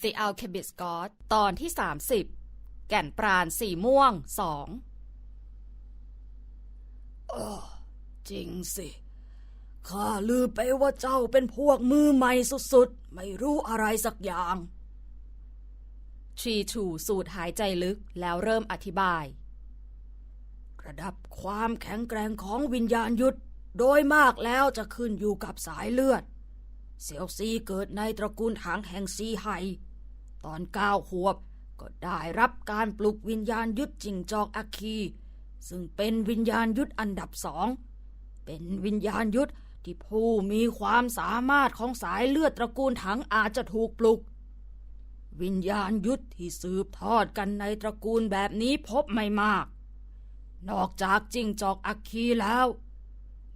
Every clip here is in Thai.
The Alchemist God ตอนที่ 30 แก่นปราณสีม่วงสองจริงสิ ข้าลืมไปว่าเจ้าเป็นพวกมือใหม่สุดๆ ไม่รู้อะไรสักอย่างชีชูสูดหายใจลึกแล้วเริ่มอธิบาย ระดับความแข็งแกร่งของวิญญาณยุทธโดยมากแล้วจะขึ้นอยู่กับสายเลือด เซียวซีเกิดในตระกูลหางแห่งซีไฮตอนเก้าขวบก็ได้รับการปลุกวิญญาณยุทธจิงจอกอัคคี ซึ่งเป็นวิญญาณยุทธอันดับสอง เป็นวิญญาณยุทธที่ผู้มีความสามารถของสายเลือดตระกูลถังอาจจะถูกปลุก วิญญาณยุทธที่สืบทอดกันในตระกูลแบบนี้พบไม่มาก นอกจากจิ้งจอกอัคคีแล้ว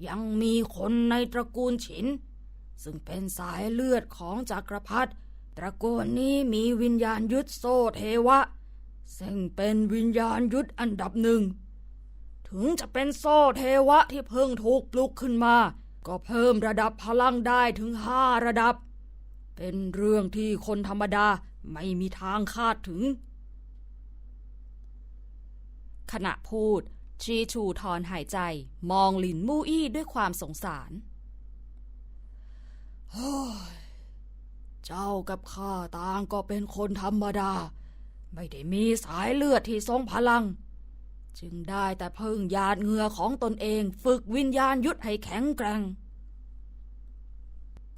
ยังมีคนในตระกูลฉิน ซึ่งเป็นสายเลือดของจักรพรรดิตระกูลนี้มีวิญญาณยุทธโซเทวะ ซึ่งเป็นวิญญาณยุทธอันดับหนึ่ง ถึงจะเป็นโซเทวะที่เพิ่งถูกปลุกขึ้นมา ก็เพิ่มระดับพลังได้ถึงห้าระดับ เป็นเรื่องที่คนธรรมดาไม่มีทางคาดถึง ขณะพูดชีชูถอนหายใจมองหลินมู่อี้ด้วยความสงสาร เจ้ากับข้าต่างก็เป็นคนธรรมดา ไม่ได้มีสายเลือดที่ทรงพลัง จึงได้แต่เพิ่งหยาดเหงื่อของตนเองฝึกวิญญาณยุทธให้แข็งแกร่ง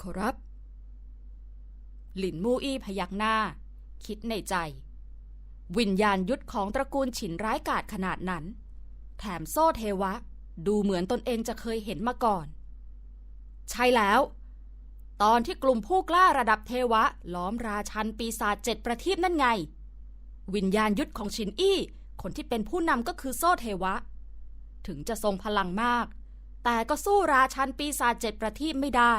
ครับ หลินมู่อี้พยักหน้า คิดในใจ วิญญาณยุทธของตระกูลฉินร้ายกาจขนาดนั้น แถมโซ่เทวะ ดูเหมือนตนเองจะเคยเห็นมาก่อน ใช่แล้ว ตอนที่กลุ่มผู้กล้าระดับเทวะ ล้อมราชันปีศาจเจ็ดประทีปนั่นไง วิญญาณยุทธของฉินอี้ คนที่เป็นผู้นำก็คือโซ่เทวะ ถึงจะทรงพลังมาก แต่ก็สู้ราชันปีศาจเจ็ดประทีปไม่ได้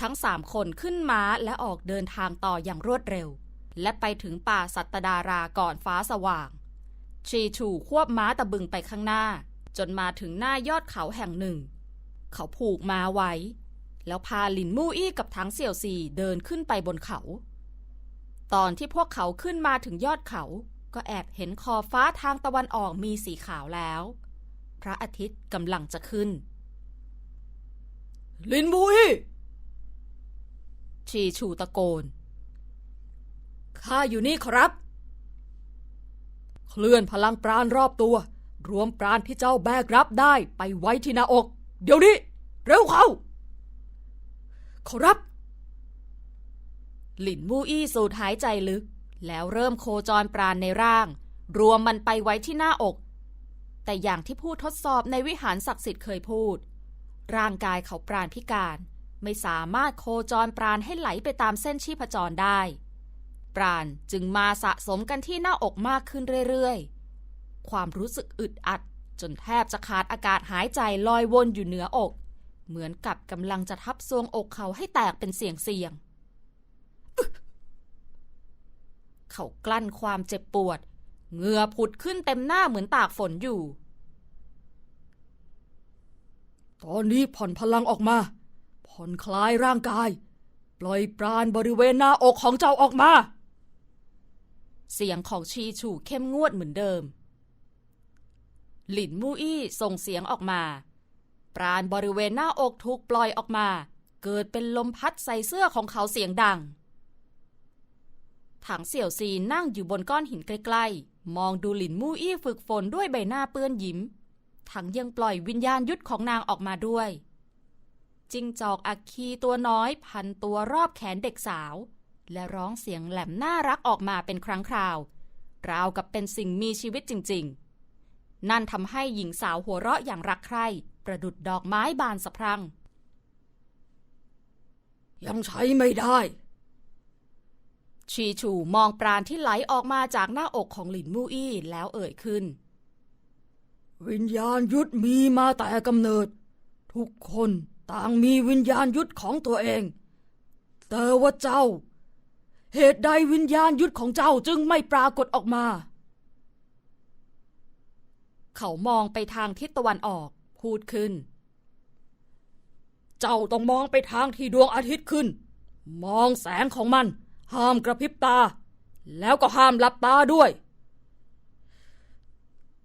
ทั้งสามคนขึ้นม้าและออกเดินทางต่ออย่างรวดเร็ว และไปถึงป่าสัตตดาราก่อนฟ้าสว่าง ชีชูควบม้าตะบึงไปข้างหน้า จนมาถึงหน้ายอดเขาแห่งหนึ่ง เขาผูกมาไว้ แล้วพาหลินมู่อี้กับทั้งเสี่ยวซีเดินขึ้นไปบนเขา ตอนที่พวกเขาขึ้นมาถึงยอดเขา ก็แอบเห็นขอบฟ้าทางตะวันออกมีสีขาวแล้ว พระอาทิตย์กำลังจะขึ้น ลินบุยชีชูตะโกน ข้าอยู่นี่ครับ เคลื่อนพลังปราณรอบตัว รวมปราณที่เจ้าแบกรับได้ไปไว้ที่หน้าอก เดี๋ยวนี้ เร็วเข้า ขอรับ หลินมู่อี้สูดหายใจลึก แล้วเริ่มโคจรปราณในร่าง รวมมันไปไว้ที่หน้าอก แต่อย่างที่ผู้ทดสอบในวิหารศักดิ์สิทธิ์เคยพูด ร่างกายเขาปราณพิการ ไม่สามารถโคจรปราณให้ไหลไปตามเส้นชีพจรได้ ปราณจึงมาสะสมกันที่หน้าอกมากขึ้นเรื่อยๆ ความรู้สึกอึดอัด จนแทบจะขาดอากาศหายใจลอยวนอยู่เหนืออก เหมือนกับกำลังจะทับซวงอกเขาให้แตกเป็นเสียงเสียง เขากลั้นความเจ็บปวดเหงื่อผุดขึ้นเต็มหน้าเหมือนตากฝนอยู่ ตอนนี้ผ่อนพลังออกมา ผ่อนคลายร่างกาย ปล่อยปราณบริเวณหน้าอกของเจ้าออกมา เสียงของชีชูเข้มงวดเหมือนเดิม หลินมู่อี้ส่งเสียงออกมา ปราณบริเวณหน้าอกถูกปล่อยออกมา เกิดเป็นลมพัดใส่เสื้อของเขาเสียงดัง ถังเสี่ยวซีนั่งอยู่บนก้อนหินใกล้ๆ มองดูหลินมู่อี้ฝึกฝนด้วยใบหน้าเปื้อนยิ้ม ถังยังปล่อยวิญญาณยุทธของนางออกมาด้วย จิงจอกอัคคีตัวน้อยพันตัวรอบแขนเด็กสาว และร้องเสียงแหลมน่ารักออกมาเป็นครั้งคราว ราวกับเป็นสิ่งมีชีวิตจริง ๆ นั่นทำให้หญิงสาวหัวเราะอย่างรักใคร่ประดุดดอกไม้บานสะพรั่ง ยังใช้ไม่ได้ ชีชูมองปราณที่ไหลออกมาจากหน้าอกของหลินมู่อี้แล้วเอ่ยขึ้น วิญญาณยุทธมีมาแต่กำเนิด ทุกคนต่างมีวิญญาณยุทธของตัวเอง แต่ว่าเจ้า เหตุใดวิญญาณยุทธของเจ้าจึงไม่ปรากฏออกมา เขามองไปทางทิศตะวันออก พูดขึ้น เจ้าต้องมองไปทางที่ดวงอาทิตย์ขึ้น มองแสงของมัน ห้ามกระพริบตา แล้วก็ห้ามหลับตาด้วย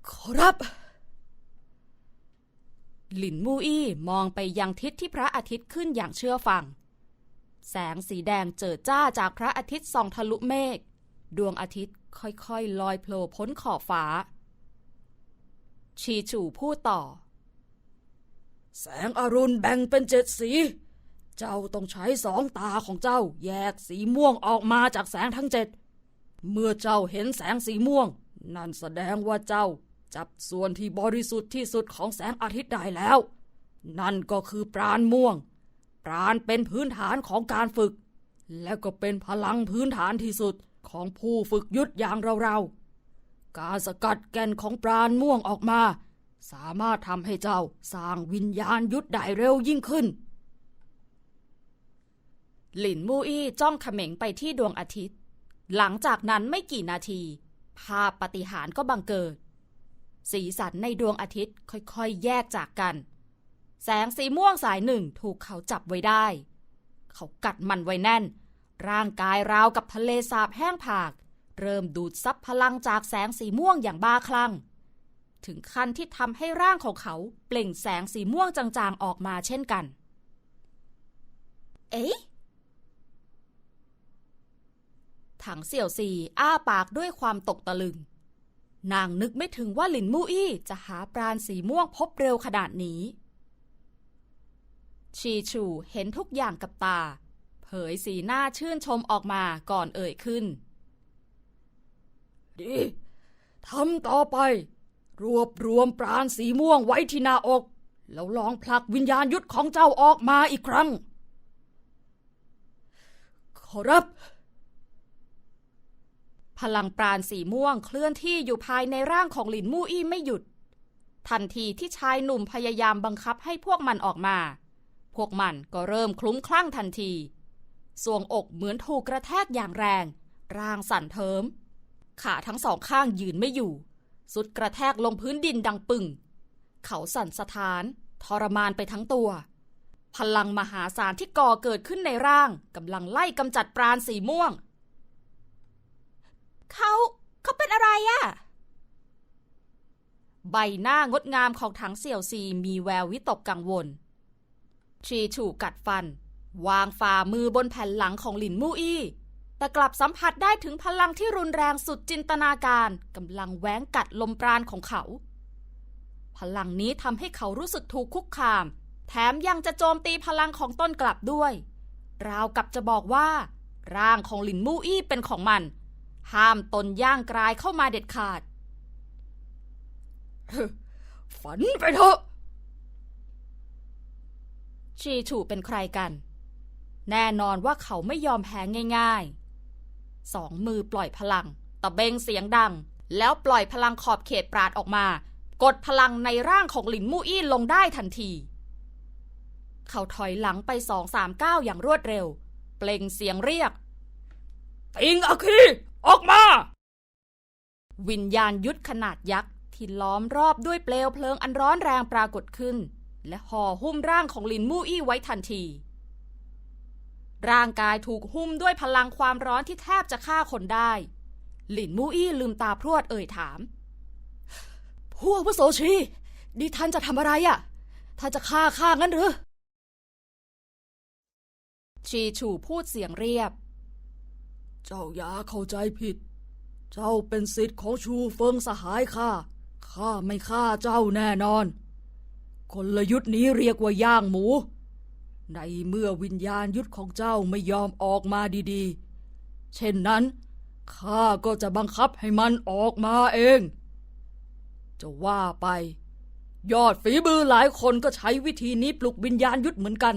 ขอรับ หลินมูอี้มองไปยังทิศที่พระอาทิตย์ขึ้นอย่างเชื่อฟัง แสงสีแดงเจิดจ้าจากพระอาทิตย์ส่องทะลุเมฆ ดวงอาทิตย์ค่อยๆ ลอยโผล่พ้นขอบฟ้า ชีชูพูดต่อ แสงอรุณแบ่งเป็นเจ็ดสี เจ้าต้องใช้สองตาของเจ้า แยกสีม่วงออกมาจากแสงทั้งเจ็ด เมื่อเจ้าเห็นแสงสีม่วง นั่นแสดงว่าเจ้าจับส่วนที่บริสุทธิ์ที่สุดของแสงอาทิตย์ได้แล้ว นั่นก็คือปราณม่วง ปราณเป็นพื้นฐานของการฝึก และก็เป็นพลังพื้นฐานที่สุดของผู้ฝึกยุทธอย่างเราๆ การสกัดแก่นของปราณม่วงออกมา สามารถทำให้เจ้าสร้างวิญญาณยุทธได้เร็วยิ่งขึ้น หลินมูอี้จ้องเขม็งไปที่ดวงอาทิตย์ หลังจากนั้นไม่กี่นาที ภาพปฏิหารก็บังเกิด สีสันในดวงอาทิตย์ค่อยๆ แยกจากกัน แสงสีม่วงสายหนึ่งถูกเขาจับไว้ได้ เขากัดมันไว้แน่น ร่างกายราวกับทะเลสาบแห้งผาก เริ่มดูดซับพลังจากแสงสีม่วงอย่างบ้าคลั่ง ถึงขั้นที่ทำให้ร่างของเขาเปล่งแสงสีม่วงจางๆออกมาเช่นกัน เอ๊ะถังเสี่ยวซีอ้าปากด้วยความตกตะลึง นางนึกไม่ถึงว่าหลินมู่อี้จะหาปราณสีม่วงพบเร็วขนาดนี้ ชีชูเห็นทุกอย่างกับตา เผยสีหน้าชื่นชมออกมาก่อนเอ่ยขึ้น ดีทำต่อไป รวบรวมปราณสีม่วงไว้ที่หน้าอก แล้วลองผลักวิญญาณยุทธของเจ้าออกมาอีกครั้ง ขอรับ พลังปราณสีม่วงเคลื่อนที่อยู่ภายในร่างของหลินมู่อี้ไม่หยุด ทันทีที่ชายหนุ่มพยายามบังคับให้พวกมันออกมา พวกมันก็เริ่มคลุ้มคลั่งทันที สวงอกเหมือนถูกกระแทกอย่างแรง ร่างสั่นเทิม ขาทั้งสองข้างยืนไม่อยู่ สุดกระแทกลงพื้นดินดังปึ่ง เขาสั่นสะท้าน ทรมานไปทั้งตัว พลังมหาศาลที่ก่อเกิดขึ้นในร่างกำลังไล่กำจัดปราณสีม่วง เขาเขาเป็นอะไรอะใบหน้างดงามของถังเสี่ยวซีมีแวววิตกกังวล ชีฉูกัดฟัน วางฝ่ามือบนแผ่นหลังของหลินมู่อี้ แต่กลับสัมผัสได้ถึงพลังที่รุนแรงสุดจินตนาการกำลังแหวงกัดลมปราณของเขา พลังนี้ทำให้เขารู้สึกถูกคุกคาม แถมยังจะโจมตีพลังของต้นกลับด้วย ราวกับจะบอกว่า ร่างของหลินมู่อี้เป็นของมัน ห้ามตนย่างกรายเข้ามาเด็ดขาดฝันไปเถอะชีฉูเป็นใครกัน แน่นอนว่าเขาไม่ยอมแพ้ง่าย ๆ สองมือปล่อยพลัง ตะเบงเสียงดัง แล้วปล่อยพลังขอบเขตปราดออกมา กดพลังในร่างของหลินมู่อี้ลงได้ทันที เขาถอยหลังไปสองสามก้าวอย่างรวดเร็ว เปล่งเสียงเรียกติงอาคีออกมา วิญญาณยุทธขนาดยักษ์ที่ล้อมรอบด้วยเปลวเพลิงอันร้อนแรงปรากฏขึ้น และห่อหุ้มร่างของลินมู่อี้ไว้ทันที ร่างกายถูกหุ้มด้วยพลังความร้อนที่แทบจะฆ่าคนได้ หลินมู่อี้ลืมตาพรวดเอ่ยถามพวกพระโสชีดิท่านจะทำอะไรอะ่ะ ท่านจะฆ่าข้างั้นหรือ ชีฉูพูดเสียงเรียบ เจ้าอย่าเข้าใจผิด เจ้าเป็นสิทธิ์ของชูเฟิงสหายข้า ข้าไม่ฆ่าเจ้าแน่นอนกลยุทธ์นี้เรียกว่าย่างหมู ในเมื่อวิญญาณยุทธของเจ้าไม่ยอมออกมาดีๆ เช่นนั้นข้าก็จะบังคับให้มันออกมาเอง จะว่าไป ยอดฝีมือหลายคนก็ใช้วิธีนี้ปลุกวิญญาณยุทธเหมือนกัน